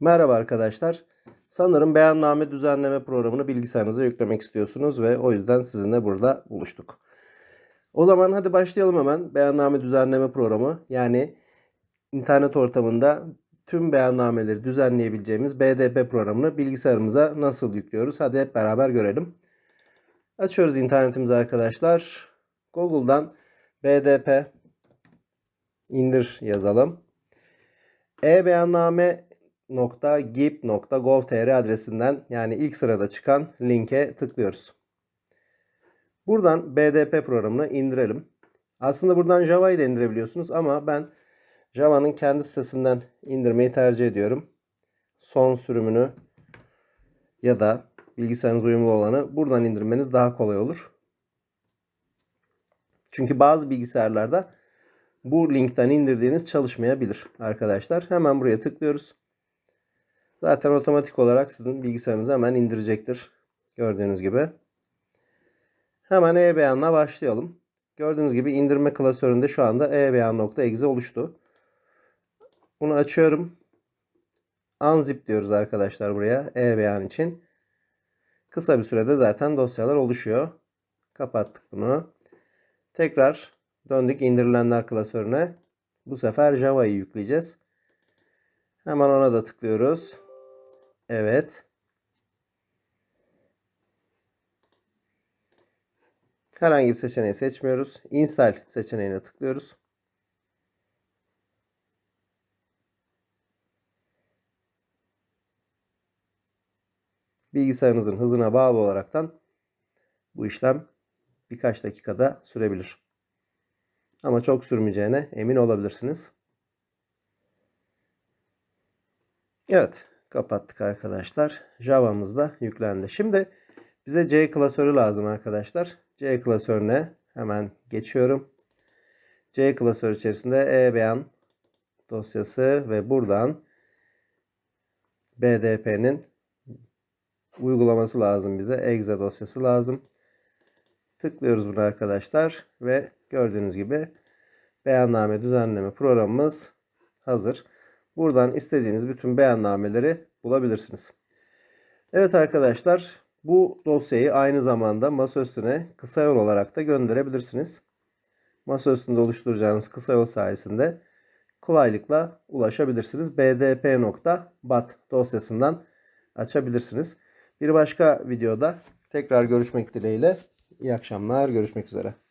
Merhaba arkadaşlar. Sanırım beyanname düzenleme programını bilgisayarınıza yüklemek istiyorsunuz ve o yüzden sizinle burada buluştuk. O zaman hadi başlayalım hemen. Beyanname düzenleme programı yani internet ortamında tüm beyannameleri düzenleyebileceğimiz BDP programını bilgisayarımıza nasıl yüklüyoruz? Hadi hep beraber görelim. Açıyoruz internetimizi arkadaşlar. Google'dan BDP indir yazalım. e-beyanname.gip.gov.tr adresinden yani ilk sırada çıkan linke tıklıyoruz. Buradan BDP programını indirelim. Aslında buradan Java'yı da indirebiliyorsunuz ama ben Java'nın kendi sitesinden indirmeyi tercih ediyorum. Son sürümünü ya da bilgisayarınız uyumlu olanı buradan indirmeniz daha kolay olur. Çünkü bazı bilgisayarlarda bu linkten indirdiğiniz çalışmayabilir arkadaşlar. Hemen buraya tıklıyoruz. Zaten otomatik olarak sizin bilgisayarınızı hemen indirecektir. Gördüğünüz gibi. Hemen e-beyanla başlayalım. Gördüğünüz gibi indirme klasöründe şu anda e-beyan.exe oluştu. Bunu açıyorum. Unzip diyoruz arkadaşlar buraya e-beyan için. Kısa bir sürede zaten dosyalar oluşuyor. Kapattık bunu. Tekrar döndük indirilenler klasörüne. Bu sefer Java'yı yükleyeceğiz. Hemen ona da tıklıyoruz. Evet. Herhangi bir seçeneği seçmiyoruz. Install seçeneğine tıklıyoruz. Bilgisayarınızın hızına bağlı olaraktan bu işlem birkaç dakikada sürebilir. Ama çok sürmeyeceğine emin olabilirsiniz. Evet, kapattık arkadaşlar. Java'mız da yüklendi. Şimdi bize C klasörü lazım arkadaşlar. C klasörüne hemen geçiyorum. C klasörü içerisinde e-beyan dosyası ve buradan BDP'nin uygulaması lazım bize. Exe dosyası lazım. Tıklıyoruz bunu arkadaşlar ve gördüğünüz gibi beyanname düzenleme programımız hazır. Buradan istediğiniz bütün beyannameleri bulabilirsiniz. Evet arkadaşlar bu dosyayı aynı zamanda masa üstüne kısa yol olarak da gönderebilirsiniz. Masa üstünde oluşturacağınız kısa yol sayesinde kolaylıkla ulaşabilirsiniz. bdp.bat dosyasından açabilirsiniz. Bir başka videoda tekrar görüşmek dileğiyle. İyi akşamlar. Görüşmek üzere.